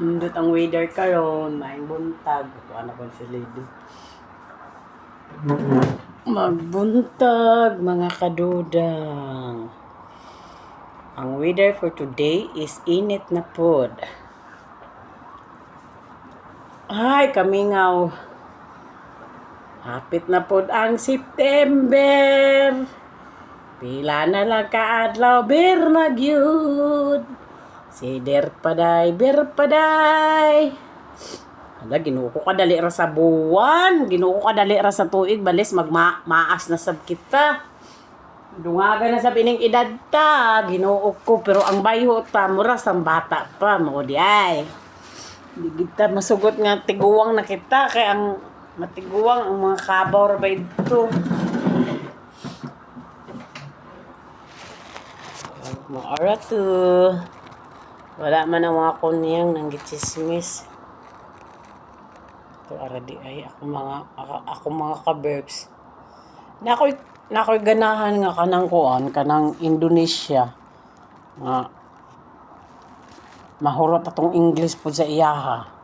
Nindot ang weather karon, maing buntag. Ito anak ko si lady. Magbuntag mga kadudang. Ang weather for today is init na pod. Ay, kamingaw. Hapit na pod ang September. Pila na lang kaadlaw, bir na gyud. Sider paday, bir paday. Ala, ginuo ko kadali ra sa buwan. Ginuo ko kadali ra sa tuig. Balis, magmaas na sab kita. Dungaga na sa pining edad ta. Ginuo ko. Pero ang bayho ta, mura sa bata pa. Mo di ay. Di kita masugot nga tiguwang na kita. Kaya ang matiguwang ang mga kabaw ba ito. Mga ara to. Wala man ang mga kunyang nang gitsismis. Ito ara di ay ako mga ako, ako mga ka-berks. Na ako'y na ako'y ganahan nga kanang kuan kanang Indonesia. Nga mahurot atong English po sa iyaha.